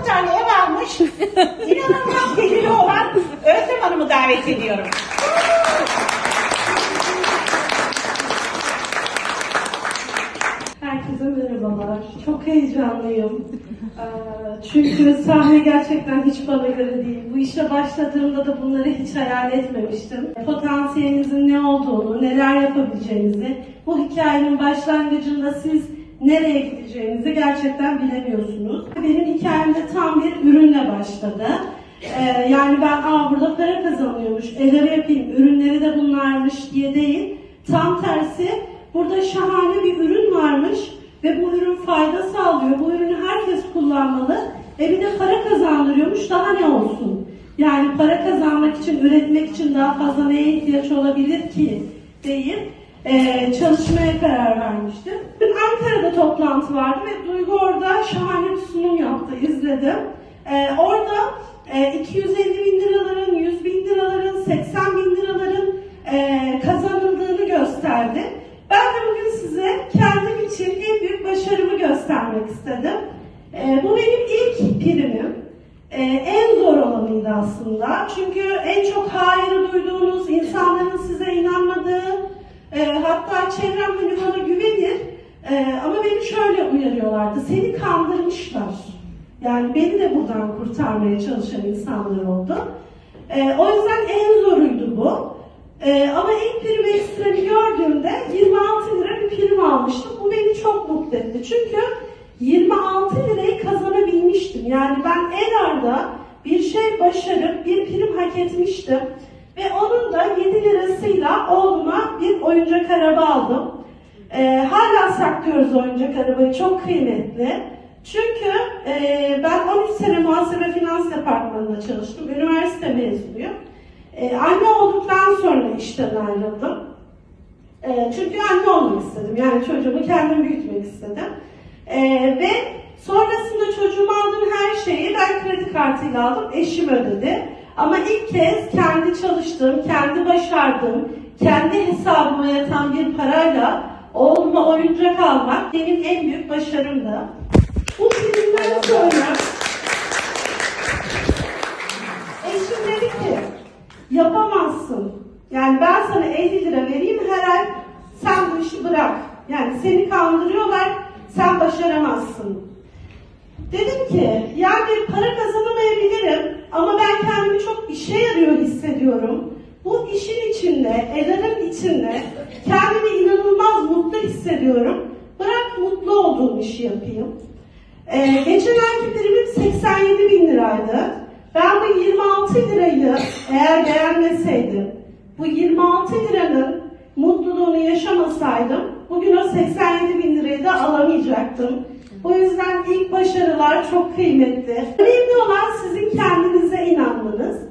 6 tane ev almış. İnanılmaz geliri olan Özlem Hanım'ı davet ediyorum. Herkese merhabalar. Çok heyecanlıyım. Ee, Çünkü sahne gerçekten hiç bana göre değil. Bu işe başladığımda da bunları hiç hayal etmemiştim. Potansiyelinizin ne olduğunu, neler yapabileceğinizi, bu hikayenin başlangıcında siz nereye gideceğinizi gerçekten bilemiyorsunuz. Benim hikayemde tam bir ürünle başladı. Ee, yani ben Aa, burada para kazanıyormuş, elleri yapayım, ürünleri de bunlarmış diye değil. Tam tersi burada şahane bir ürün varmış ve bu ürün fayda sağlıyor. Bu ürünü herkes kullanmalı. E bir de para kazandırıyormuş daha ne olsun? Yani para kazanmak için, üretmek için daha fazla neye ihtiyaç olabilir ki deyip e, çalışmaya karar vermiştim. Toplantı vardı ve Duygu orada şahane bir sunum yaptı, izledim. E, orada e, 250 bin liraların, 100 bin liraların, 80 bin liraların e, kazanıldığını gösterdi. Ben de bugün size kendim için en büyük başarımı göstermek istedim. E, bu benim ilk primim. E, en zor olanıydı aslında. Çünkü en çok hayır duyduğunuz, insanların size inanmadığı, e, hatta çevrem hani. E, ama beni şöyle uyarıyorlardı. Seni kandırmışlar. Yani beni de buradan kurtarmaya çalışan insanlar oldu. E, o yüzden en zoruydu bu. E, ama ilk prim ekstremi gördüğümde 26 lira bir prim almıştım. Bu beni çok mutlu etti. Çünkü 26 lirayı kazanabilmiştim. Yani ben el arda bir şey başarıp bir prim hak etmiştim. Ve onun da 7 lirasıyla oğluma bir oyuncak araba aldım. Ee, hala saklıyoruz oyuncak arabayı, çok kıymetli. Çünkü e, ben 13 sene muhasebe finans departmanında çalıştım, üniversite mezunuyum. E, anne olduktan sonra işten ayrıldım. E, çünkü anne olmak istedim, yani çocuğumu kendim büyütmek istedim. E, ve sonrasında çocuğuma aldığım her şeyi ben kredi kartıyla aldım, eşim ödedi. Ama ilk kez kendi çalıştığım, kendi başardığım, kendi hesabıma yatan bir parayla oğluma oyuncak almak benim en büyük başarımdı. Bu filmden sonra eşim dedi ki yapamazsın. Yani ben sana 50 lira vereyim her ay sen bu işi bırak. Yani seni kandırıyorlar sen başaramazsın. Dedim ki yani para kazanamayabilirim ama ben kendimi çok işe yarıyor hissediyorum. Bu işin içinde, Eda'nın içinde mutlu hissediyorum. Bırak mutlu olduğum işi yapayım. Ee, geçen ayki primim 87 bin liraydı. Ben bu 26 lirayı eğer beğenmeseydim, bu 26 liranın mutluluğunu yaşamasaydım, bugün o 87 bin lirayı da alamayacaktım. O yüzden ilk başarılar çok kıymetli. Önemli olan sizin kendinize inanmanız.